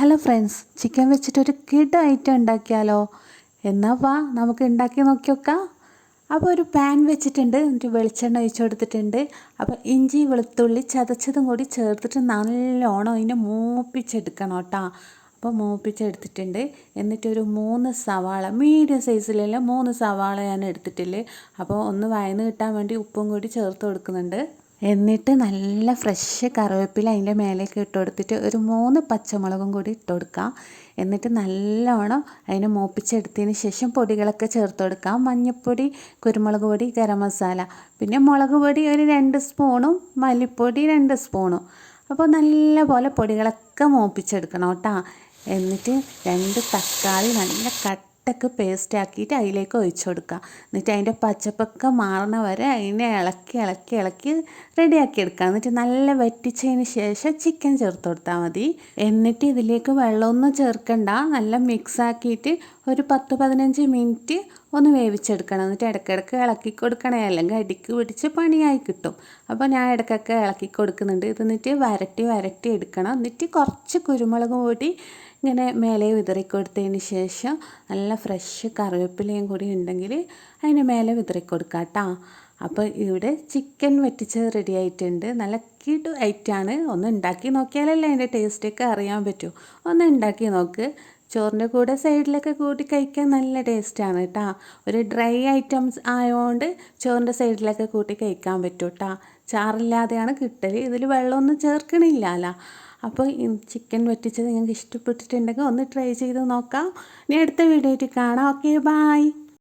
Hello friends chicken വെച്ചിട്ട് ഒരു kid item ഉണ്ടാക്കിയാലോ? എന്നാ വാ നമുക്ക് ഉണ്ടാക്കി നോക്കിയൊക്കാം. അപ്പോൾ ഒരു പാൻ വെച്ചിട്ടുണ്ട് എന്നിട്ട് വെളിച്ചെണ്ണ ഒഴിച്ചു കൊടുത്തിട്ടുണ്ട്. അപ്പോൾ ഇഞ്ചി വെളുത്തുള്ളി ചതച്ചതും കൂടി ചേർത്തിട്ട് നല്ലോണം അതിനെ മൂപ്പിച്ചെടുക്കണം കേട്ടോ. അപ്പോൾ മൂപ്പിച്ചെടുത്തിട്ടുണ്ട്. എന്നിട്ടൊരു മൂന്ന് സവാള മീഡിയം സൈസിലുള്ള മൂന്ന് സവാള ഞാൻ എടുത്തിട്ടില്ലേ. അപ്പോൾ ഒന്ന് വയന്ന് കിട്ടാൻ വേണ്ടി ഉപ്പും കൂടി ചേർത്ത് കൊടുക്കുന്നുണ്ട്. എന്നിട്ട് നല്ല ഫ്രഷ് കറിവേപ്പില അതിന്റെ മേലേക്ക് ഇട്ട് കൊടുത്തിട്ട് ഒരു മൂന്ന് പച്ചമുളകും കൂടി ഇട്ട് കൊടുക്കാം. എന്നിട്ട് നല്ലോണം അതിനെ മൂപ്പിച്ചെടുത്തതിന് ശേഷം പൊടികളൊക്കെ ചേർത്ത് കൊടുക്കാം. മഞ്ഞൾപ്പൊടി കുരുമുളക് പൊടി ഗരം മസാല. പിന്നെ മുളക് പൊടി ഒരു രണ്ട് സ്പൂണും മല്ലിപ്പൊടി രണ്ട് സ്പൂണും. അപ്പോൾ നല്ല പോലെ പൊടികളൊക്കെ മൂപ്പിച്ചെടുക്കണം കേട്ടോ. എന്നിട്ട് രണ്ട് തക്കാളി നല്ല കട്ട് കട്ടക്ക് പേസ്റ്റ് ആക്കിയിട്ട് അതിലേക്ക് ഒഴിച്ചു കൊടുക്കുക. എന്നിട്ട് അതിന്റെ പച്ചപ്പൊക്കെ മാറണ വരെ അതിനെ ഇളക്കി ഇളക്കി ഇളക്കി റെഡിയാക്കി എടുക്കുക. എന്നിട്ട് നല്ല വറ്റിച്ചതിന് ശേഷം ചിക്കൻ ചേർത്ത് കൊടുത്താൽ മതി. എന്നിട്ട് ഇതിലേക്ക് വെള്ളമൊന്നും ചേർക്കണ്ട. നല്ല മിക്സ് ആക്കിയിട്ട് ഒരു പത്ത് പതിനഞ്ച് മിനിറ്റ് ഒന്ന് വേവിച്ചെടുക്കണം. എന്നിട്ട് ഇടയ്ക്കിടയ്ക്ക് ഇളക്കി കൊടുക്കണേ. അല്ലെങ്കിൽ അടിക്ക് പിടിച്ച് പണിയായി കിട്ടും. അപ്പോൾ ഞാൻ ഇടയ്ക്കൊക്കെ ഇളക്കി കൊടുക്കുന്നുണ്ട്. ഇത് എന്നിട്ട് വരട്ടി വരട്ടി എടുക്കണം. എന്നിട്ട് കുറച്ച് കുരുമുളക് പൊടി ഇങ്ങനെ മേലെ വിതറി കൊടുത്തതിന് ശേഷം നല്ല ഫ്രഷ് കറിവേപ്പിലയും കൂടി ഉണ്ടെങ്കിൽ അതിന് മേലെ വിതറി കൊടുക്കാം കേട്ടോ അപ്പോൾ ഇവിടെ ചിക്കൻ വറ്റിച്ച് റെഡി ആയിട്ടുണ്ട്. നല്ല കിടു ഐറ്റാണ് ഒന്ന് ഉണ്ടാക്കി നോക്കിയാലല്ലേ അതിന്റെ ടേസ്റ്റൊക്കെ അറിയാൻ പറ്റൂ. ഒന്ന് ഉണ്ടാക്കി നോക്ക്. ചോറിന്റെ കൂടെ സൈഡിലൊക്കെ കൂട്ടി കഴിക്കാൻ നല്ല ടേസ്റ്റാണ് കേട്ടോ ഒരു ഡ്രൈ ഐറ്റംസ് ആയതുകൊണ്ട് ചോറിന്റെ സൈഡിലൊക്കെ കൂട്ടി കഴിക്കാൻ പറ്റൂ കേട്ടോ ചാറില്ലാതെയാണ് കിട്ടൽ ഇതിൽ വെള്ളമൊന്നും ചേർക്കണില്ലല്ലോ അപ്പോൾ ചിക്കൻ വറ്റിച്ചത് നിങ്ങൾക്ക് ഇഷ്ടപ്പെട്ടിട്ടുണ്ടെങ്കിൽ ഒന്ന് ട്രൈ ചെയ്ത് നോക്കാം. ഇനി അടുത്ത വീഡിയോ ആയിട്ട് കാണാം. Okay bye